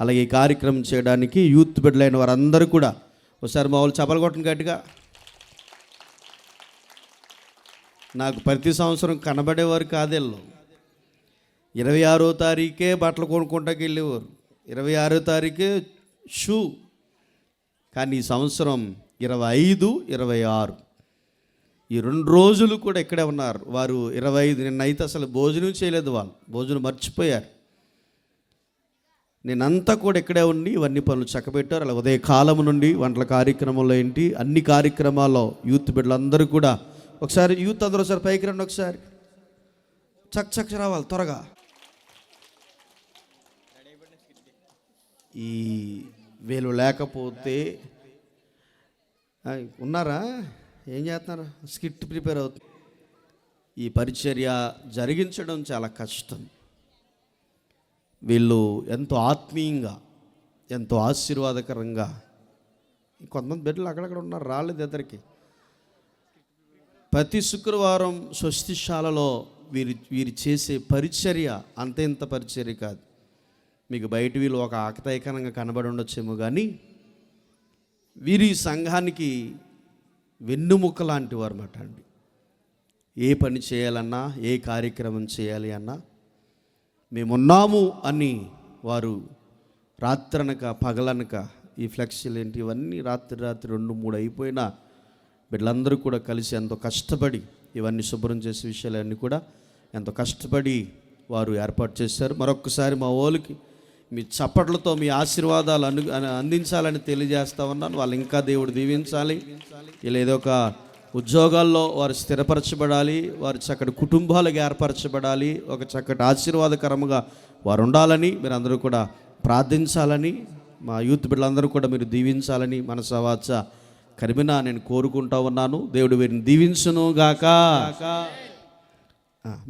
అలాగే ఈ కార్యక్రమం చేయడానికి యూత్ బిడ్డలైన వారందరూ కూడా ఒకసారి మా వాళ్ళు చపలు కొట్టను గట్టిగా. నాకు ప్రతి సంవత్సరం కనబడేవారు కాదేళ్ళు. ఇరవై ఆరో తారీఖే బట్టలు కొనుక్కుంటాకి వెళ్ళేవారు. ఇరవై ఆరో తారీఖే షూ. కానీ ఈ సంవత్సరం ఇరవై ఐదు ఇరవై ఆరు. ఈ రెండు రోజులు కూడా ఇక్కడే ఉన్నారు. వారు ఇరవై ఐదు నిన్న అయితే అసలు భోజనం చేయలేదు వాళ్ళు. భోజనం మర్చిపోయారు. నేనంతా కూడా ఇక్కడే ఉండి ఇవన్నీ పనులు చక్కబెట్టారు. అలా ఉదయ కాలం నుండి వంటల కార్యక్రమంలో ఏంటి అన్ని కార్యక్రమాల్లో యూత్ బిడ్డలందరూ కూడా ఒకసారి యూత్ అందరూ ఒకసారి పైకి రండి ఒకసారి. చక్ చక్ రావాలి త్వరగా. ఈ వీళ్ళు లేకపోతే ఉన్నారా? ఏం చేస్తున్నారు? స్కిట్ ప్రిపేర్ అవుతుంది ఈ పరిచర్య జరిగించడం చాలా కష్టం. వీళ్ళు ఎంతో ఆత్మీయంగా ఎంతో ఆశీర్వాదకరంగా కొంతమంది బిడ్డలు అక్కడక్కడ ఉన్నారు రాలేదు ఇద్దరికి. ప్రతి శుక్రవారం స్వస్తిశాలలో వీరి వీరు చేసే పరిచర్య అంత ఇంత పరిచర్య కాదు. మీకు బయట వీళ్ళు ఒక ఆకతాయికరంగా కనబడి ఉండొచ్చేమో కానీ వీరి సంఘానికి వెన్నుముక్క లాంటి వారు అన్నమాట అండి. ఏ పని చేయాలన్నా ఏ కార్యక్రమం చేయాలి అన్నా మేమున్నాము అని వారు రాత్రనక పగలనక ఈ ఫ్లెక్సీలు ఏంటి ఇవన్నీ రాత్రి రాత్రి రెండు మూడు అయిపోయినా బిడ్డలందరూ కూడా కలిసి ఎంతో కష్టపడి ఇవన్నీ శుభ్రం చేసే విషయాలన్నీ కూడా ఎంతో కష్టపడి వారు ఏర్పాటు చేశారు. మరొకసారి మా ఓలికి మీ చప్పట్లతో మీ ఆశీర్వాదాలు అను అందించాలని తెలియజేస్తా ఉన్నాను. వాళ్ళు ఇంకా దేవుడు దీవించాలి. ఇలా ఏదో ఒక ఉద్యోగాల్లో వారు స్థిరపరచబడాలి వారు చక్కటి కుటుంబాలకు ఏర్పరచబడాలి ఒక చక్కటి ఆశీర్వాదకరముగా వారు ఉండాలని మీరు అందరూ కూడా ప్రార్థించాలని మా యూత్ బిడ్డలందరూ కూడా మీరు దీవించాలని మన సవాచ కరిమినా నేను కోరుకుంటా ఉన్నాను. దేవుడు వీరిని దీవించును గాక